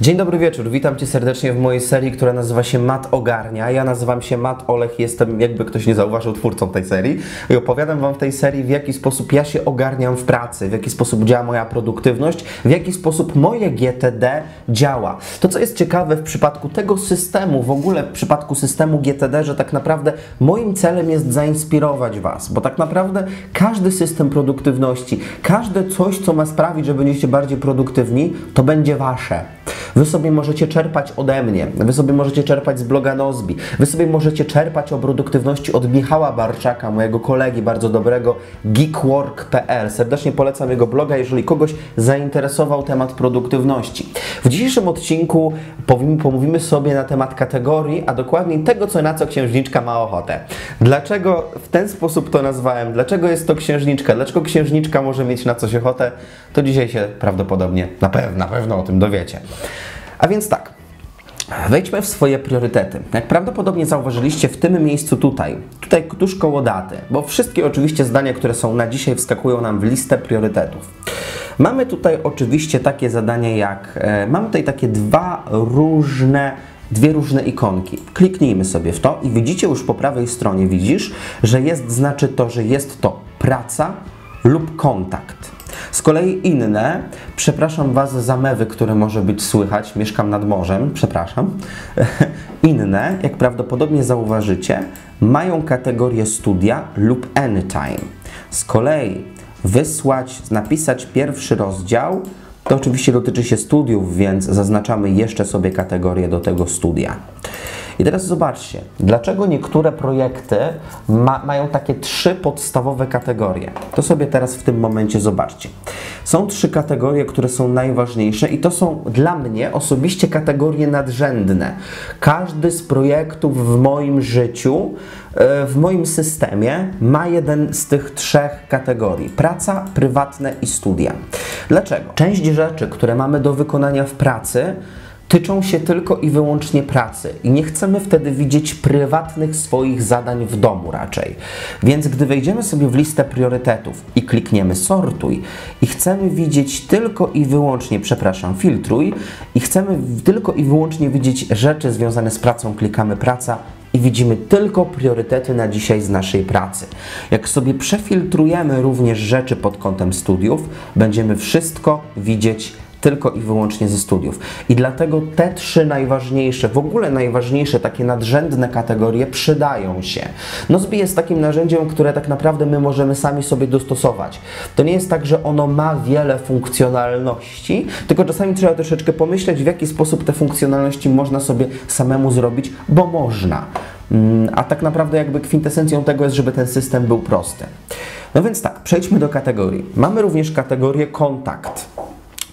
Dzień dobry wieczór, witam Cię serdecznie w mojej serii, która nazywa się Mat Ogarnia. Ja nazywam się Mat Olech, jestem, jakby ktoś nie zauważył, twórcą tej serii i opowiadam Wam w tej serii, w jaki sposób ja się ogarniam w pracy, w jaki sposób działa moja produktywność, w jaki sposób moje GTD działa. To, co jest ciekawe w przypadku tego systemu, w ogóle w przypadku systemu GTD, że tak naprawdę moim celem jest zainspirować Was, bo tak naprawdę każdy system produktywności, każde coś, co ma sprawić, że będziecie bardziej produktywni, to będzie Wasze. Wy sobie możecie czerpać ode mnie, wy sobie możecie czerpać z bloga Nozbi, wy sobie możecie czerpać o produktywności od Michała Barczaka, mojego kolegi bardzo dobrego, geekwork.pl. Serdecznie polecam jego bloga, jeżeli kogoś zainteresował temat produktywności. W dzisiejszym odcinku pomówimy sobie na temat kategorii, a dokładniej tego, co na co księżniczka ma ochotę. Dlaczego w ten sposób to nazwałem? Dlaczego jest to księżniczka? Dlaczego księżniczka może mieć na coś ochotę? To dzisiaj się prawdopodobnie, na pewno, na pewno o tym dowiecie. A więc tak, wejdźmy w swoje priorytety. Jak prawdopodobnie zauważyliście w tym miejscu tutaj, tutaj tuż koło daty, bo wszystkie oczywiście zdania, które są na dzisiaj wskakują nam w listę priorytetów. Mamy tutaj oczywiście takie zadania jak, e, mamy tutaj takie dwa różne dwie różne ikonki. Kliknijmy sobie w to i widzicie już po prawej stronie, widzisz, że jest, znaczy to, że jest to praca lub kontakt. Z kolei inne, przepraszam Was za mewy, które może być słychać, mieszkam nad morzem, przepraszam. Inne, jak prawdopodobnie zauważycie, mają kategorię studia lub anytime. Z kolei wysłać, napisać pierwszy rozdział, to oczywiście dotyczy się studiów, więc zaznaczamy jeszcze sobie kategorię do tego studia. I teraz zobaczcie, dlaczego niektóre projekty ma, mają takie trzy podstawowe kategorie. To sobie teraz w tym momencie zobaczcie. Są trzy kategorie, które są najważniejsze i to są dla mnie osobiście kategorie nadrzędne. Każdy z projektów w moim życiu, e, w moim systemie ma jeden z tych trzech kategorii: praca, prywatne i studia. Dlaczego? Część rzeczy, które mamy do wykonania w pracy, tyczą się tylko i wyłącznie pracy i nie chcemy wtedy widzieć prywatnych swoich zadań w domu raczej. Więc gdy wejdziemy sobie w listę priorytetów i klikniemy sortuj i chcemy widzieć tylko i wyłącznie, przepraszam, filtruj i chcemy tylko i wyłącznie widzieć rzeczy związane z pracą, klikamy praca i widzimy tylko priorytety na dzisiaj z naszej pracy. Jak sobie przefiltrujemy również rzeczy pod kątem studiów, będziemy wszystko widzieć tylko i wyłącznie ze studiów. I dlatego te trzy najważniejsze, w ogóle najważniejsze, takie nadrzędne kategorie przydają się. Nozbi jest takim narzędziem, które tak naprawdę my możemy sami sobie dostosować. To nie jest tak, że ono ma wiele funkcjonalności, tylko czasami trzeba troszeczkę pomyśleć, w jaki sposób te funkcjonalności można sobie samemu zrobić, bo można. Mm, a tak naprawdę jakby kwintesencją tego jest, żeby ten system był prosty. No więc tak, przejdźmy do kategorii. Mamy również kategorię kontakt.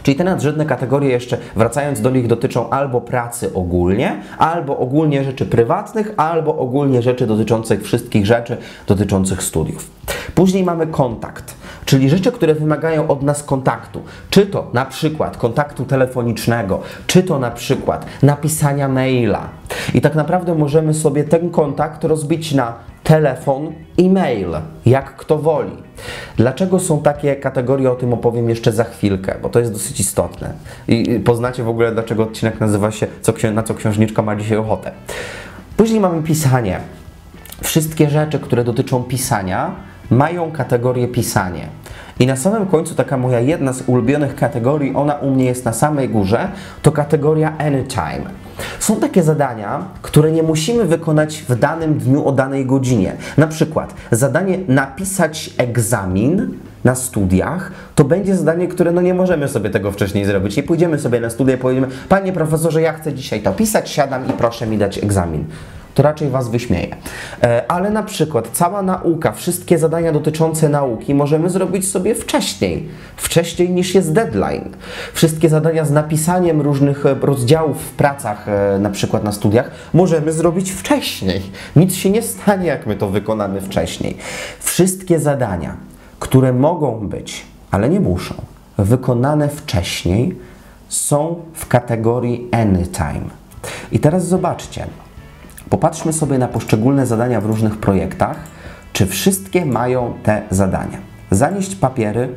Czyli te nadrzędne kategorie jeszcze, wracając do nich, dotyczą albo pracy ogólnie, albo ogólnie rzeczy prywatnych, albo ogólnie rzeczy dotyczących wszystkich rzeczy dotyczących studiów. Później mamy kontakt, czyli rzeczy, które wymagają od nas kontaktu. Czy to na przykład kontaktu telefonicznego, czy to na przykład napisania maila. I tak naprawdę możemy sobie ten kontakt rozbić na telefon, e-mail, jak kto woli. Dlaczego są takie kategorie, o tym opowiem jeszcze za chwilkę, bo to jest dosyć istotne. I poznacie w ogóle, dlaczego odcinek nazywa się Na co księżniczka ma dzisiaj ochotę. Później mamy pisanie. Wszystkie rzeczy, które dotyczą pisania, mają kategorię pisanie. I na samym końcu taka moja jedna z ulubionych kategorii, ona u mnie jest na samej górze, to kategoria Anytime. Są takie zadania, które nie musimy wykonać w danym dniu o danej godzinie. Na przykład zadanie napisać egzamin na studiach, to będzie zadanie, które no nie możemy sobie tego wcześniej zrobić. Nie pójdziemy sobie na studia i powiemy, panie profesorze, ja chcę dzisiaj to pisać, siadam i proszę mi dać egzamin to raczej Was wyśmieje. E, ale na przykład cała nauka, wszystkie zadania dotyczące nauki możemy zrobić sobie wcześniej, wcześniej niż jest deadline. Wszystkie zadania z napisaniem różnych e, rozdziałów w pracach, e, na przykład na studiach, możemy zrobić wcześniej. Nic się nie stanie, jak my to wykonamy wcześniej. Wszystkie zadania, które mogą być, ale nie muszą, wykonane wcześniej, są w kategorii anytime. I teraz zobaczcie, Popatrzmy sobie na poszczególne zadania w różnych projektach, czy wszystkie mają te zadania. Zanieść papiery,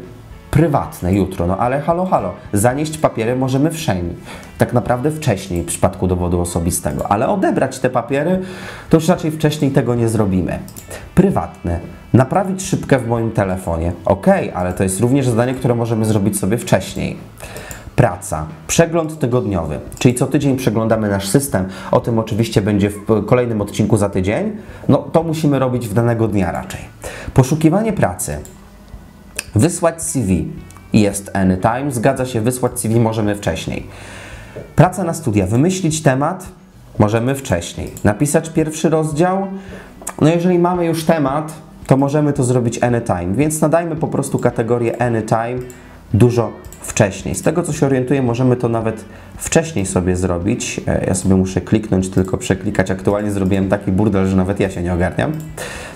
prywatne jutro. No ale halo, halo, zanieść papiery możemy wszędzie. Tak naprawdę wcześniej w przypadku dowodu osobistego, ale odebrać te papiery to już raczej wcześniej tego nie zrobimy. Prywatne. Naprawić szybkę w moim telefonie. Ok, ale to jest również zadanie, które możemy zrobić sobie wcześniej. Praca. Przegląd tygodniowy, czyli co tydzień przeglądamy nasz system. O tym oczywiście będzie w kolejnym odcinku za tydzień. No to musimy robić w danego dnia raczej. Poszukiwanie pracy. Wysłać CV. Jest anytime, zgadza się, wysłać CV możemy wcześniej. Praca na studia. Wymyślić temat możemy wcześniej. Napisać pierwszy rozdział. No jeżeli mamy już temat, to możemy to zrobić anytime, więc nadajmy po prostu kategorię anytime dużo wcześniej. Z tego co się orientuję, możemy to nawet wcześniej sobie zrobić. E, ja sobie muszę kliknąć, tylko przeklikać. Aktualnie zrobiłem taki burdel, że nawet ja się nie ogarniam.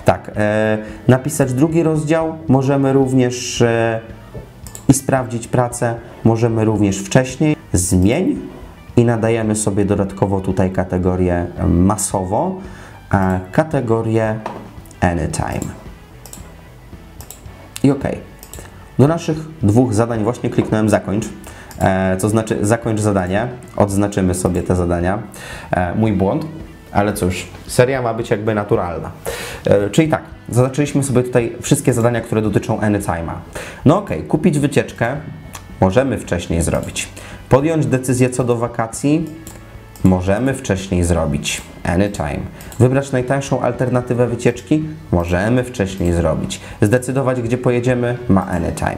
Tak, e, napisać drugi rozdział możemy również e, i sprawdzić pracę możemy również wcześniej. Zmień i nadajemy sobie dodatkowo tutaj kategorię masowo, kategorię anytime. I OK. Do naszych dwóch zadań właśnie kliknąłem zakończ, e, to znaczy zakończ zadanie, odznaczymy sobie te zadania. E, mój błąd, ale cóż, seria ma być jakby naturalna. E, czyli tak, zaznaczyliśmy sobie tutaj wszystkie zadania, które dotyczą anytime'a. No ok, kupić wycieczkę możemy wcześniej zrobić. Podjąć decyzję co do wakacji możemy wcześniej zrobić. Anytime. Wybrać najtańszą alternatywę wycieczki? Możemy wcześniej zrobić. Zdecydować, gdzie pojedziemy? Ma anytime.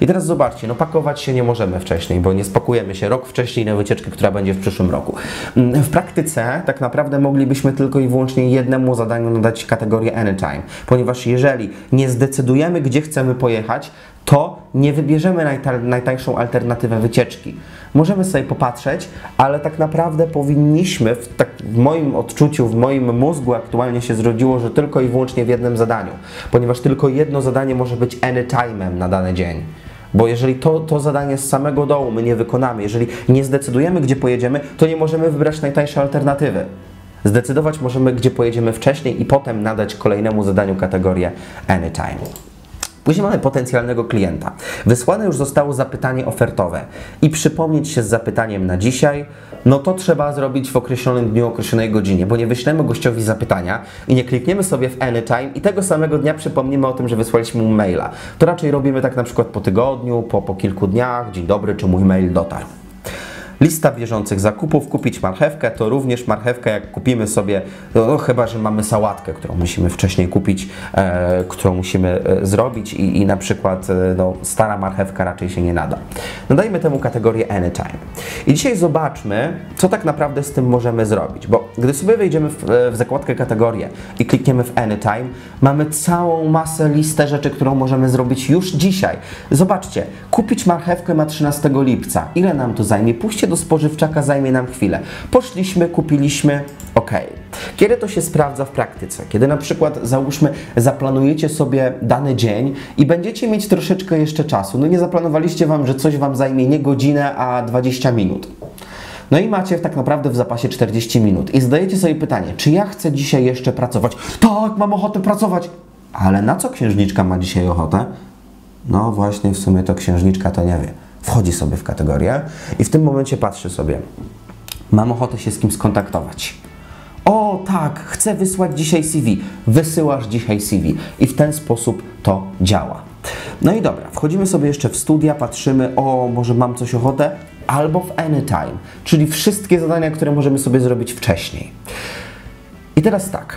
I teraz zobaczcie, no pakować się nie możemy wcześniej, bo nie spakujemy się rok wcześniej na wycieczkę, która będzie w przyszłym roku. Mm, w praktyce tak naprawdę moglibyśmy tylko i wyłącznie jednemu zadaniu nadać kategorię anytime, ponieważ jeżeli nie zdecydujemy, gdzie chcemy pojechać, to nie wybierzemy najta najtańszą alternatywę wycieczki. Możemy sobie popatrzeć, ale tak naprawdę powinniśmy, w, tak, w moim odczuciu, w moim mózgu aktualnie się zrodziło, że tylko i wyłącznie w jednym zadaniu, ponieważ tylko jedno zadanie może być anytime'em na dany dzień. Bo jeżeli to, to zadanie z samego dołu my nie wykonamy, jeżeli nie zdecydujemy, gdzie pojedziemy, to nie możemy wybrać najtańszej alternatywy. Zdecydować możemy, gdzie pojedziemy wcześniej i potem nadać kolejnemu zadaniu kategorię anytime. Później mamy potencjalnego klienta. Wysłane już zostało zapytanie ofertowe i przypomnieć się z zapytaniem na dzisiaj, no to trzeba zrobić w określonym dniu, określonej godzinie, bo nie wyślemy gościowi zapytania i nie klikniemy sobie w anytime i tego samego dnia przypomnimy o tym, że wysłaliśmy mu maila. To raczej robimy tak na przykład po tygodniu, po, po kilku dniach, dzień dobry, czy mój mail dotarł. Lista bieżących zakupów, kupić marchewkę, to również marchewkę, jak kupimy sobie, no, no chyba, że mamy sałatkę, którą musimy wcześniej kupić, e, którą musimy e, zrobić i, i na przykład e, no, stara marchewka raczej się nie nada. Nadajmy temu kategorię anytime. I dzisiaj zobaczmy, co tak naprawdę z tym możemy zrobić, bo gdy sobie wejdziemy w, e, w zakładkę kategorię i klikniemy w anytime, mamy całą masę listę rzeczy, którą możemy zrobić już dzisiaj. Zobaczcie, kupić marchewkę ma 13 lipca. Ile nam to zajmie? Puśćcie do spożywczaka zajmie nam chwilę. Poszliśmy, kupiliśmy, ok. Kiedy to się sprawdza w praktyce? Kiedy na przykład, załóżmy, zaplanujecie sobie dany dzień i będziecie mieć troszeczkę jeszcze czasu. No nie zaplanowaliście Wam, że coś Wam zajmie nie godzinę, a 20 minut. No i macie tak naprawdę w zapasie 40 minut i zadajecie sobie pytanie, czy ja chcę dzisiaj jeszcze pracować? Tak, mam ochotę pracować. Ale na co księżniczka ma dzisiaj ochotę? No właśnie, w sumie to księżniczka to nie wie wchodzi sobie w kategorię i w tym momencie patrzy sobie, mam ochotę się z kim skontaktować. O tak, chcę wysłać dzisiaj CV. Wysyłasz dzisiaj CV i w ten sposób to działa. No i dobra, wchodzimy sobie jeszcze w studia, patrzymy, o może mam coś ochotę, albo w anytime, czyli wszystkie zadania, które możemy sobie zrobić wcześniej. I teraz tak,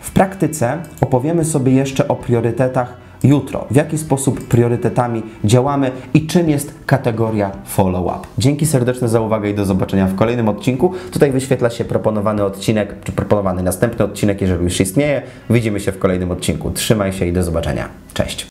w praktyce opowiemy sobie jeszcze o priorytetach jutro, w jaki sposób priorytetami działamy i czym jest kategoria follow-up. Dzięki serdeczne za uwagę i do zobaczenia w kolejnym odcinku. Tutaj wyświetla się proponowany odcinek, czy proponowany następny odcinek, jeżeli już istnieje. Widzimy się w kolejnym odcinku. Trzymaj się i do zobaczenia. Cześć!